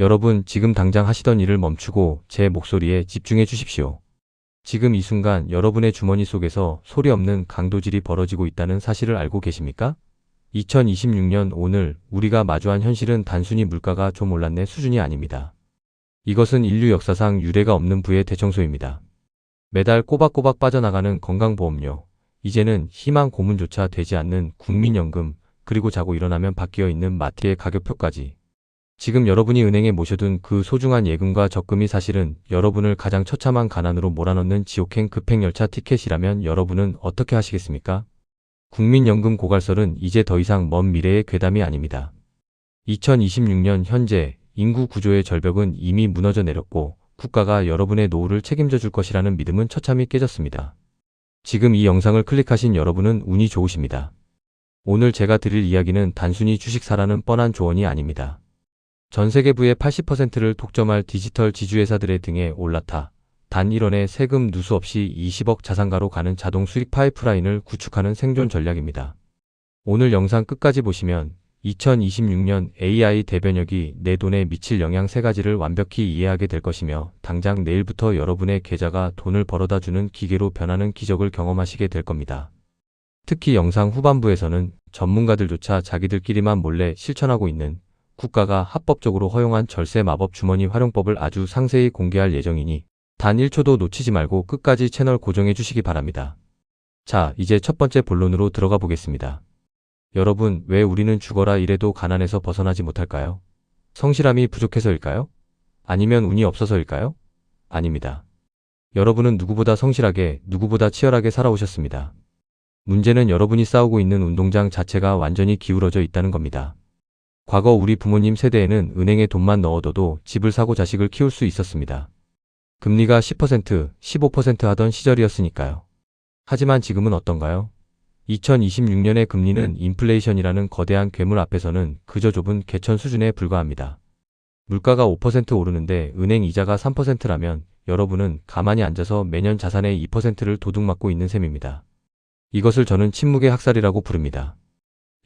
여러분 지금 당장 하시던 일을 멈추고 제 목소리에 집중해 주십시오. 지금 이 순간 여러분의 주머니 속에서 소리 없는 강도질이 벌어지고 있다는 사실을 알고 계십니까? 2026년 오늘 우리가 마주한 현실은 단순히 물가가 좀 올랐네 수준이 아닙니다. 이것은 인류 역사상 유례가 없는 부의 대청소입니다. 매달 꼬박꼬박 빠져나가는 건강보험료, 이제는 희망 고문조차 되지 않는 국민연금, 그리고 자고 일어나면 바뀌어 있는 마트의 가격표까지. 지금 여러분이 은행에 모셔둔 그 소중한 예금과 적금이 사실은 여러분을 가장 처참한 가난으로 몰아넣는 지옥행 급행열차 티켓이라면 여러분은 어떻게 하시겠습니까? 국민연금 고갈설은 이제 더 이상 먼 미래의 괴담이 아닙니다. 2026년 현재 인구 구조의 절벽은 이미 무너져 내렸고 국가가 여러분의 노후를 책임져 줄 것이라는 믿음은 처참히 깨졌습니다. 지금 이 영상을 클릭하신 여러분은 운이 좋으십니다. 오늘 제가 드릴 이야기는 단순히 주식 사라는 뻔한 조언이 아닙니다. 전 세계 부의 80%를 독점할 디지털 지주회사들의 등에 올라타 단 1원의 세금 누수 없이 20억 자산가로 가는 자동 수익 파이프라인을 구축하는 생존 전략입니다. 오늘 영상 끝까지 보시면 2026년 AI 대변혁이 내 돈에 미칠 영향 세 가지를 완벽히 이해하게 될 것이며 당장 내일부터 여러분의 계좌가 돈을 벌어다 주는 기계로 변하는 기적을 경험하시게 될 겁니다. 특히 영상 후반부에서는 전문가들조차 자기들끼리만 몰래 실천하고 있는 국가가 합법적으로 허용한 절세 마법 주머니 활용법을 아주 상세히 공개할 예정이니 단 1초도 놓치지 말고 끝까지 채널 고정해 주시기 바랍니다. 자, 이제 첫 번째 본론으로 들어가 보겠습니다. 여러분, 왜 우리는 죽어라 이래도 가난에서 벗어나지 못할까요? 성실함이 부족해서일까요? 아니면 운이 없어서일까요? 아닙니다. 여러분은 누구보다 성실하게, 누구보다 치열하게 살아오셨습니다. 문제는 여러분이 싸우고 있는 운동장 자체가 완전히 기울어져 있다는 겁니다. 과거 우리 부모님 세대에는 은행에 돈만 넣어둬도 집을 사고 자식을 키울 수 있었습니다. 금리가 10%, 15% 하던 시절이었으니까요. 하지만 지금은 어떤가요? 2026년의 금리는 인플레이션이라는 거대한 괴물 앞에서는 그저 좁은 개천 수준에 불과합니다. 물가가 5% 오르는데 은행 이자가 3%라면 여러분은 가만히 앉아서 매년 자산의 2%를 도둑맞고 있는 셈입니다. 이것을 저는 침묵의 학살이라고 부릅니다.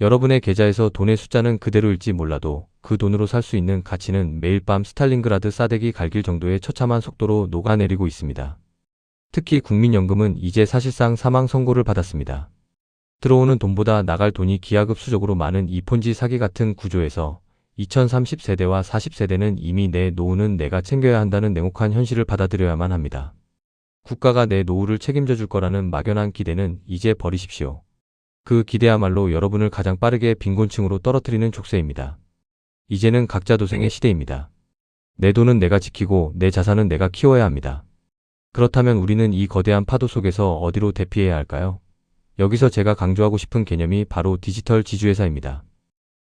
여러분의 계좌에서 돈의 숫자는 그대로일지 몰라도 그 돈으로 살 수 있는 가치는 매일 밤 스탈린그라드 싸대기 갈길 정도의 처참한 속도로 녹아내리고 있습니다. 특히 국민연금은 이제 사실상 사망 선고를 받았습니다. 들어오는 돈보다 나갈 돈이 기하급수적으로 많은 이 폰지 사기 같은 구조에서 2030세대와 40세대는 이미 내 노후는 내가 챙겨야 한다는 냉혹한 현실을 받아들여야만 합니다. 국가가 내 노후를 책임져 줄 거라는 막연한 기대는 이제 버리십시오. 그 기대야말로 여러분을 가장 빠르게 빈곤층으로 떨어뜨리는 족쇄입니다. 이제는 각자 도생의 시대입니다. 내 돈은 내가 지키고 내 자산은 내가 키워야 합니다. 그렇다면 우리는 이 거대한 파도 속에서 어디로 대피해야 할까요? 여기서 제가 강조하고 싶은 개념이 바로 디지털 지주회사입니다.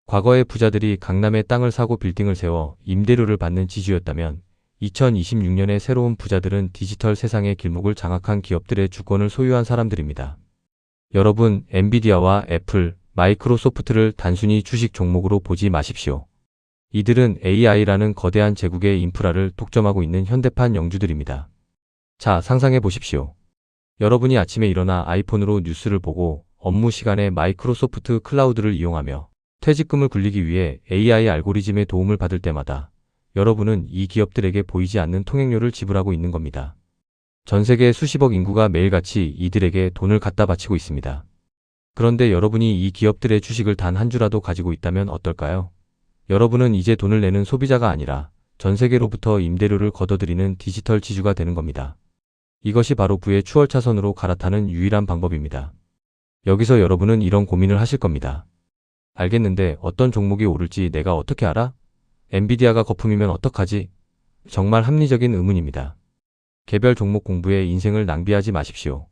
과거의 부자들이 강남에 땅을 사고 빌딩을 세워 임대료를 받는 지주였다면 2026년의 새로운 부자들은 디지털 세상의 길목을 장악한 기업들의 주권을 소유한 사람들입니다. 여러분, 엔비디아와 애플, 마이크로소프트를 단순히 주식 종목으로 보지 마십시오. 이들은 AI라는 거대한 제국의 인프라를 독점하고 있는 현대판 영주들입니다. 자, 상상해 보십시오. 여러분이 아침에 일어나 아이폰으로 뉴스를 보고 업무 시간에 마이크로소프트 클라우드를 이용하며 퇴직금을 굴리기 위해 AI 알고리즘의 도움을 받을 때마다 여러분은 이 기업들에게 보이지 않는 통행료를 지불하고 있는 겁니다. 전 세계 수십억 인구가 매일같이 이들에게 돈을 갖다 바치고 있습니다. 그런데 여러분이 이 기업들의 주식을 단 한 주라도 가지고 있다면 어떨까요? 여러분은 이제 돈을 내는 소비자가 아니라 전 세계로부터 임대료를 걷어들이는 디지털 지주가 되는 겁니다. 이것이 바로 부의 추월차선으로 갈아타는 유일한 방법입니다. 여기서 여러분은 이런 고민을 하실 겁니다. 알겠는데 어떤 종목이 오를지 내가 어떻게 알아? 엔비디아가 거품이면 어떡하지? 정말 합리적인 의문입니다. 개별 종목 공부에 인생을 낭비하지 마십시오.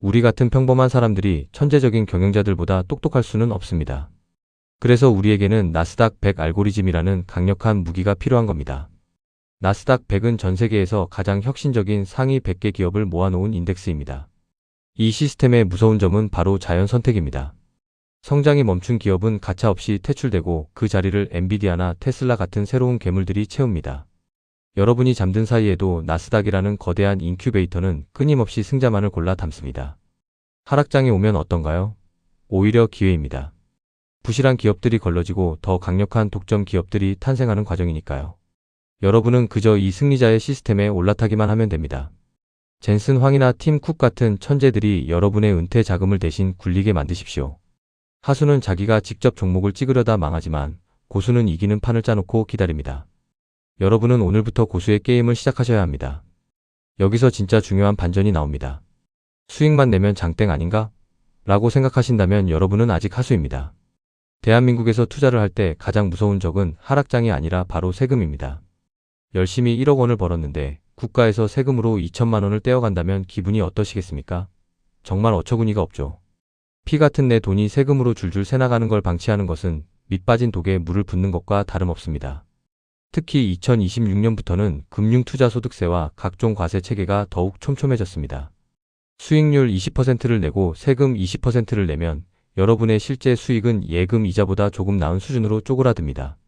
우리 같은 평범한 사람들이 천재적인 경영자들보다 똑똑할 수는 없습니다. 그래서 우리에게는 나스닥 100 알고리즘이라는 강력한 무기가 필요한 겁니다. 나스닥 100은 전 세계에서 가장 혁신적인 상위 100개 기업을 모아놓은 인덱스입니다. 이 시스템의 무서운 점은 바로 자연 선택입니다. 성장이 멈춘 기업은 가차없이 퇴출되고 그 자리를 엔비디아나 테슬라 같은 새로운 괴물들이 채웁니다. 여러분이 잠든 사이에도 나스닥이라는 거대한 인큐베이터는 끊임없이 승자만을 골라 담습니다. 하락장이 오면 어떤가요? 오히려 기회입니다. 부실한 기업들이 걸러지고 더 강력한 독점 기업들이 탄생하는 과정이니까요. 여러분은 그저 이 승리자의 시스템에 올라타기만 하면 됩니다. 젠슨 황이나 팀 쿡 같은 천재들이 여러분의 은퇴 자금을 대신 굴리게 만드십시오. 하수는 자기가 직접 종목을 찍으려다 망하지만 고수는 이기는 판을 짜놓고 기다립니다. 여러분은 오늘부터 고수의 게임을 시작하셔야 합니다. 여기서 진짜 중요한 반전이 나옵니다. 수익만 내면 장땡 아닌가? 라고 생각하신다면 여러분은 아직 하수입니다. 대한민국에서 투자를 할 때 가장 무서운 적은 하락장이 아니라 바로 세금입니다. 열심히 1억 원을 벌었는데 국가에서 세금으로 2천만 원을 떼어간다면 기분이 어떠시겠습니까? 정말 어처구니가 없죠. 피 같은 내 돈이 세금으로 줄줄 새나가는 걸 방치하는 것은 밑 빠진 독에 물을 붓는 것과 다름없습니다. 특히 2026년부터는 금융투자소득세와 각종 과세 체계가 더욱 촘촘해졌습니다. 수익률 20%를 내고 세금 20%를 내면 여러분의 실제 수익은 예금 이자보다 조금 나은 수준으로 쪼그라듭니다.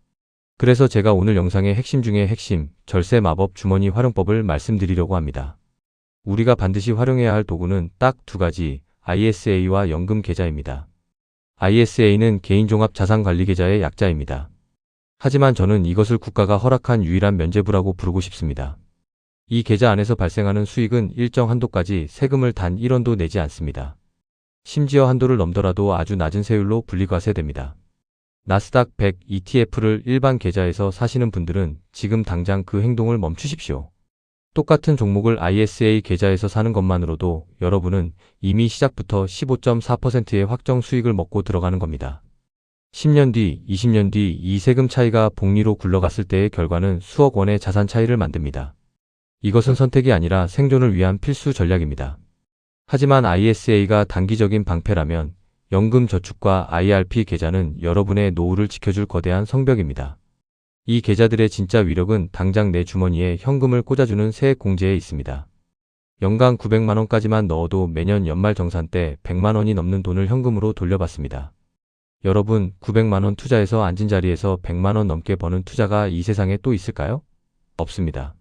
그래서 제가 오늘 영상의 핵심 중의 핵심, 절세 마법 주머니 활용법을 말씀드리려고 합니다. 우리가 반드시 활용해야 할 도구는 딱 두 가지, ISA와 연금 계좌입니다. ISA는 개인종합자산관리계좌의 약자입니다. 하지만 저는 이것을 국가가 허락한 유일한 면제부라고 부르고 싶습니다. 이 계좌 안에서 발생하는 수익은 일정 한도까지 세금을 단 1원도 내지 않습니다. 심지어 한도를 넘더라도 아주 낮은 세율로 분리과세됩니다. 나스닥 100 ETF를 일반 계좌에서 사시는 분들은 지금 당장 그 행동을 멈추십시오. 똑같은 종목을 ISA 계좌에서 사는 것만으로도 여러분은 이미 시작부터 15.4%의 확정 수익을 먹고 들어가는 겁니다. 10년 뒤, 20년 뒤 이 세금 차이가 복리로 굴러갔을 때의 결과는 수억 원의 자산 차이를 만듭니다. 이것은 선택이 아니라 생존을 위한 필수 전략입니다. 하지만 ISA가 단기적인 방패라면 연금저축과 IRP 계좌는 여러분의 노후를 지켜줄 거대한 성벽입니다. 이 계좌들의 진짜 위력은 당장 내 주머니에 현금을 꽂아주는 세액 공제에 있습니다. 연간 900만원까지만 넣어도 매년 연말정산 때 100만원이 넘는 돈을 현금으로 돌려받습니다. 여러분, 900만원 투자해서 앉은 자리에서 100만원 넘게 버는 투자가 이 세상에 또 있을까요? 없습니다.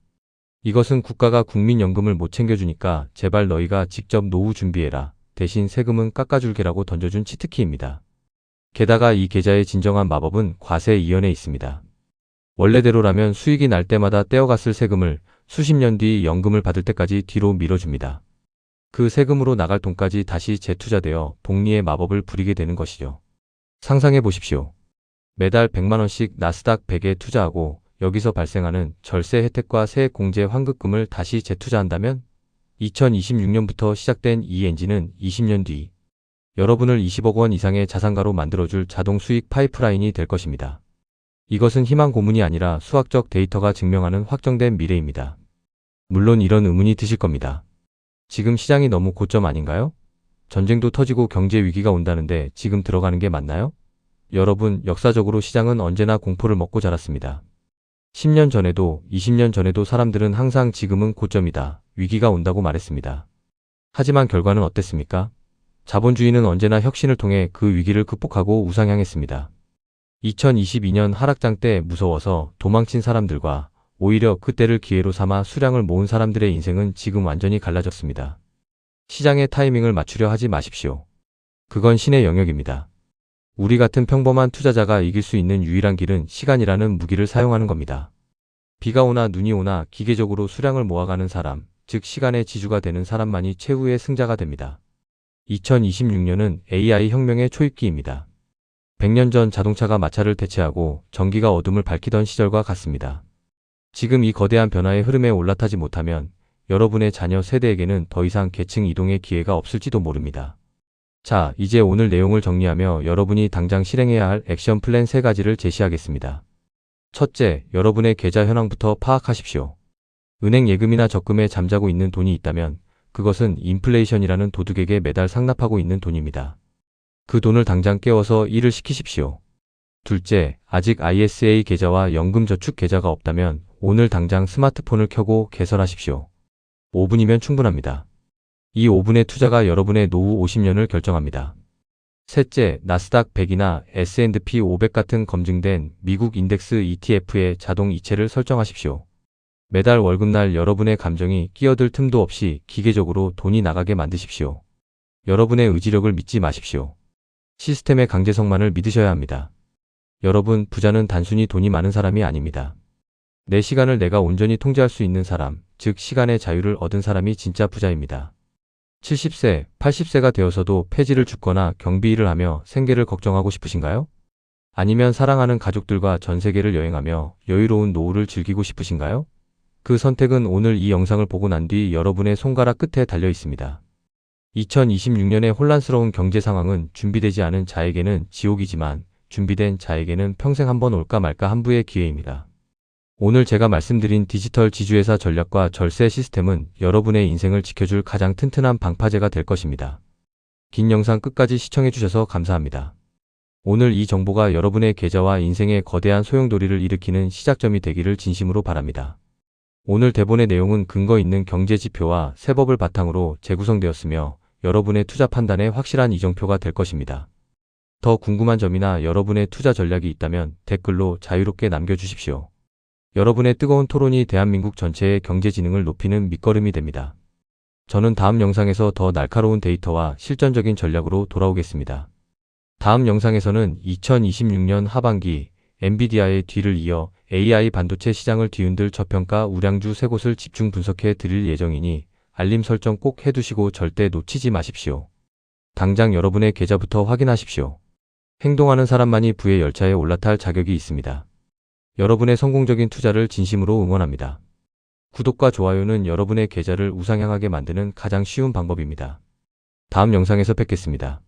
이것은 국가가 국민연금을 못 챙겨주니까 제발 너희가 직접 노후 준비해라. 대신 세금은 깎아줄게라고 던져준 치트키입니다. 게다가 이 계좌의 진정한 마법은 과세 이연에 있습니다. 원래대로라면 수익이 날 때마다 떼어갔을 세금을 수십 년 뒤 연금을 받을 때까지 뒤로 밀어줍니다. 그 세금으로 나갈 돈까지 다시 재투자되어 복리의 마법을 부리게 되는 것이죠. 상상해 보십시오. 매달 100만원씩 나스닥 100에 투자하고 여기서 발생하는 절세 혜택과 세액 공제 환급금을 다시 재투자한다면 2026년부터 시작된 이 엔진은 20년 뒤 여러분을 20억 원 이상의 자산가로 만들어줄 자동 수익 파이프라인이 될 것입니다. 이것은 희망 고문이 아니라 수학적 데이터가 증명하는 확정된 미래입니다. 물론 이런 의문이 드실 겁니다. 지금 시장이 너무 고점 아닌가요? 전쟁도 터지고 경제 위기가 온다는데 지금 들어가는 게 맞나요? 여러분, 역사적으로 시장은 언제나 공포를 먹고 자랐습니다. 10년 전에도 20년 전에도 사람들은 항상 지금은 고점이다. 위기가 온다고 말했습니다. 하지만 결과는 어땠습니까? 자본주의는 언제나 혁신을 통해 그 위기를 극복하고 우상향했습니다. 2022년 하락장 때 무서워서 도망친 사람들과 오히려 그때를 기회로 삼아 수량을 모은 사람들의 인생은 지금 완전히 갈라졌습니다. 시장의 타이밍을 맞추려 하지 마십시오. 그건 신의 영역입니다. 우리 같은 평범한 투자자가 이길 수 있는 유일한 길은 시간이라는 무기를 사용하는 겁니다. 비가 오나 눈이 오나 기계적으로 수량을 모아가는 사람, 즉 시간의 지주가 되는 사람만이 최후의 승자가 됩니다. 2026년은 AI 혁명의 초입기입니다. 100년 전 자동차가 마차를 대체하고 전기가 어둠을 밝히던 시절과 같습니다. 지금 이 거대한 변화의 흐름에 올라타지 못하면 여러분의 자녀 세대에게는 더 이상 계층 이동의 기회가 없을지도 모릅니다. 자, 이제 오늘 내용을 정리하며 여러분이 당장 실행해야 할 액션 플랜 3가지를 제시하겠습니다. 첫째, 여러분의 계좌 현황부터 파악하십시오. 은행 예금이나 적금에 잠자고 있는 돈이 있다면 그것은 인플레이션이라는 도둑에게 매달 상납하고 있는 돈입니다. 그 돈을 당장 깨워서 일을 시키십시오. 둘째, 아직 ISA 계좌와 연금저축 계좌가 없다면 오늘 당장 스마트폰을 켜고 개설하십시오. 5분이면 충분합니다. 이 5분의 투자가 여러분의 노후 50년을 결정합니다. 셋째, 나스닥 100이나 S&P 500 같은 검증된 미국 인덱스 ETF의 자동 이체를 설정하십시오. 매달 월급날 여러분의 감정이 끼어들 틈도 없이 기계적으로 돈이 나가게 만드십시오. 여러분의 의지력을 믿지 마십시오. 시스템의 강제성만을 믿으셔야 합니다. 여러분, 부자는 단순히 돈이 많은 사람이 아닙니다. 내 시간을 내가 온전히 통제할 수 있는 사람, 즉 시간의 자유를 얻은 사람이 진짜 부자입니다. 70세, 80세가 되어서도 폐지를 줍거나 경비 일을 하며 생계를 걱정하고 싶으신가요? 아니면 사랑하는 가족들과 전 세계를 여행하며 여유로운 노후를 즐기고 싶으신가요? 그 선택은 오늘 이 영상을 보고 난 뒤 여러분의 손가락 끝에 달려 있습니다. 2026년의 혼란스러운 경제 상황은 준비되지 않은 자에게는 지옥이지만 준비된 자에게는 평생 한번 올까 말까 한부의 기회입니다. 오늘 제가 말씀드린 디지털 지주회사 전략과 절세 시스템은 여러분의 인생을 지켜줄 가장 튼튼한 방파제가 될 것입니다. 긴 영상 끝까지 시청해주셔서 감사합니다. 오늘 이 정보가 여러분의 계좌와 인생에 거대한 소용돌이를 일으키는 시작점이 되기를 진심으로 바랍니다. 오늘 대본의 내용은 근거 있는 경제 지표와 세법을 바탕으로 재구성되었으며 여러분의 투자 판단에 확실한 이정표가 될 것입니다. 더 궁금한 점이나 여러분의 투자 전략이 있다면 댓글로 자유롭게 남겨주십시오. 여러분의 뜨거운 토론이 대한민국 전체의 경제 지능을 높이는 밑거름이 됩니다. 저는 다음 영상에서 더 날카로운 데이터와 실전적인 전략으로 돌아오겠습니다. 다음 영상에서는 2026년 하반기 엔비디아의 뒤를 이어 AI 반도체 시장을 뒤흔들 저평가 우량주 세 곳을 집중 분석해 드릴 예정이니 알림 설정 꼭 해두시고 절대 놓치지 마십시오. 당장 여러분의 계좌부터 확인하십시오. 행동하는 사람만이 부의 열차에 올라탈 자격이 있습니다. 여러분의 성공적인 투자를 진심으로 응원합니다. 구독과 좋아요는 여러분의 계좌를 우상향하게 만드는 가장 쉬운 방법입니다. 다음 영상에서 뵙겠습니다.